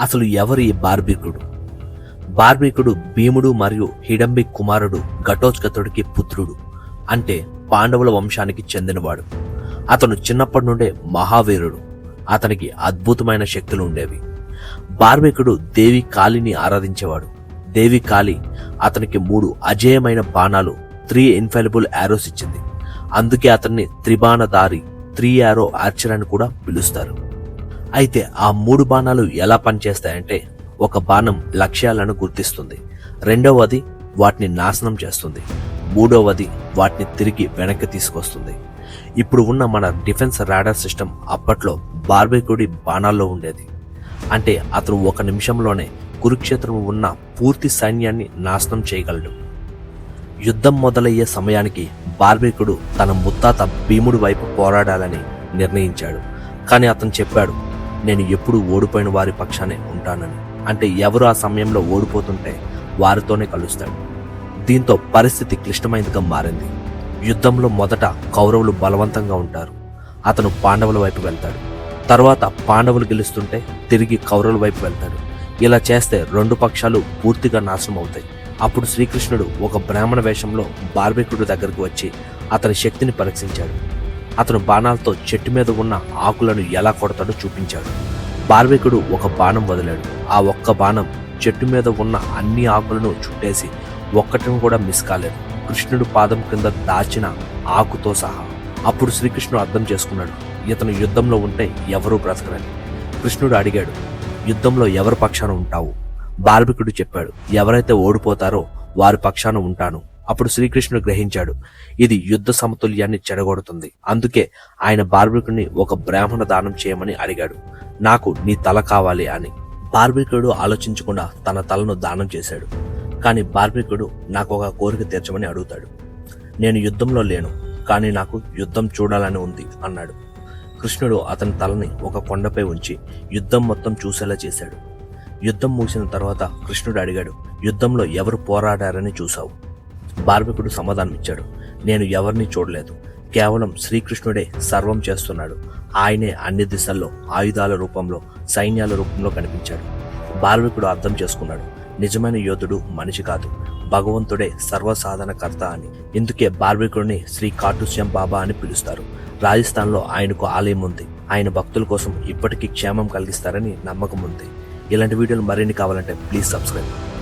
అసలు ఎవరు ఈ బార్బికుడు? బార్బికుడు భీముడు మరియు హిడంబి కుమారుడు ఘటోత్కతుడికి పుత్రుడు అంటే పాండవుల వంశానికి చెందినవాడు. అతను చిన్నప్పటి నుండే మహావీరుడు. అతనికి అద్భుతమైన శక్తులు ఉండేవి. బార్బికుడు దేవి కాళిని ఆరాధించేవాడు. దేవి కాళి అతనికి మూడు అజేయమైన బాణాలు త్రీ ఇన్ఫెలబుల్ యారోస్ ఇచ్చింది. అందుకే అతన్ని త్రిబాణధారి త్రీ యారో ఆర్చర్ అని కూడా పిలుస్తారు. అయితే ఆ మూడు బాణాలు ఎలా పనిచేస్తాయంటే ఒక బాణం లక్ష్యాలను గుర్తిస్తుంది. రెండవది వాటిని నాశనం చేస్తుంది. మూడవది వాటిని తిరిగి వెనక్కి తీసుకొస్తుంది. ఇప్పుడు ఉన్న మన డిఫెన్స్ రాడార్ సిస్టమ్ అప్పట్లో బార్బేకుడి బాణాల్లో ఉండేది. అంటే అతను ఒక నిమిషంలోనే కురుక్షేత్రం ఉన్న పూర్తి సైన్యాన్ని నాశనం చేయగలడు. యుద్ధం మొదలయ్యే సమయానికి బార్బేకుడు తన ముత్తాత భీముడి వైపు పోరాడాలని నిర్ణయించాడు. కానీ అతను చెప్పాడు నేను ఎప్పుడూ ఓడిపోయిన వారి పక్షానే ఉంటానని. అంటే ఎవరు ఆ సమయంలో ఓడిపోతుంటే వారితోనే కలుస్తాడు. దీంతో పరిస్థితి క్లిష్టమైనదిగా మారింది. యుద్ధంలో మొదట కౌరవులు బలవంతంగా ఉంటారు. అతను పాండవుల వైపు వెళ్తాడు. తర్వాత పాండవులు గెలుస్తుంటే తిరిగి కౌరవుల వైపు వెళ్తాడు. ఇలా చేస్తే రెండు పక్షాలు పూర్తిగా నాశనం అవుతాయి. అప్పుడు శ్రీకృష్ణుడు ఒక బ్రాహ్మణ వేషంలో బార్బికుడు దగ్గరకు వచ్చి అతని శక్తిని పరీక్షించాడు. అతను బాణాలతో చెట్టు మీద ఉన్న ఆకులను ఎలా కొడతాడో చూపించాడు. బార్వికుడు ఒక బాణం వదిలాడు. ఆ ఒక్క బాణం చెట్టు మీద ఉన్న అన్ని ఆకులను చుట్టేసి ఒక్కటిని కూడా మిస్ కాలేదు. కృష్ణుడు పాదం కింద దాచిన ఆకుతో సహా అప్పుడు శ్రీకృష్ణుడు అర్థం చేసుకున్నాడు. ఇతను యుద్ధంలో ఉంటే ఎవరూ బ్రతకరని. కృష్ణుడు అడిగాడు యుద్ధంలో ఎవరి పక్షాన ఉంటావు? బార్బికుడు చెప్పాడు ఎవరైతే ఓడిపోతారో వారి పక్షాన ఉంటాను. అప్పుడు శ్రీకృష్ణుడు గ్రహించాడు ఇది యుద్ధ సమతుల్యాన్ని చెడగొడుతుంది. అందుకే ఆయన బార్బికుడిని ఒక బ్రాహ్మణ దానం చేయమని అడిగాడు. నాకు నీ తల కావాలి అని. బార్బికుడు ఆలోచించకుండా తన తలను దానం చేశాడు. కానీ బార్బికుడు నాకు ఒక కోరిక తీర్చమని అడుగుతాడు. నేను యుద్ధంలో లేను కానీ నాకు యుద్ధం చూడాలని ఉంది అన్నాడు. కృష్ణుడు అతని తలని ఒక కొండపై ఉంచి యుద్ధం మొత్తం చూసేలా చేశాడు. యుద్ధం ముగిసిన తర్వాత కృష్ణుడు అడిగాడు యుద్ధంలో ఎవరు పోరాడారని చూశావు? బార్మికుడు సమాధానం ఇచ్చాడు నేను ఎవరిని చూడలేదు. కేవలం శ్రీకృష్ణుడే సర్వం చేస్తున్నాడు. ఆయనే అన్ని దిశల్లో ఆయుధాల రూపంలో సైన్యాల రూపంలో కనిపించాడు. బార్బికుడు అర్థం చేసుకున్నాడు. నిజమైన యోధుడు మనిషి కాదు. భగవంతుడే సర్వసాధనకర్త అని. ఇందుకే బార్బికుడిని శ్రీ కాటుశ్యం బాబా అని పిలుస్తారు. రాజస్థాన్లో ఆయనకు ఆలయం ఉంది. ఆయన భక్తుల కోసం ఇప్పటికీ క్షేమం కలిగిస్తారని నమ్మకం ఉంది. ఇలాంటి వీడియోలు మరిన్ని కావాలంటే ప్లీజ్ సబ్స్క్రైబ్.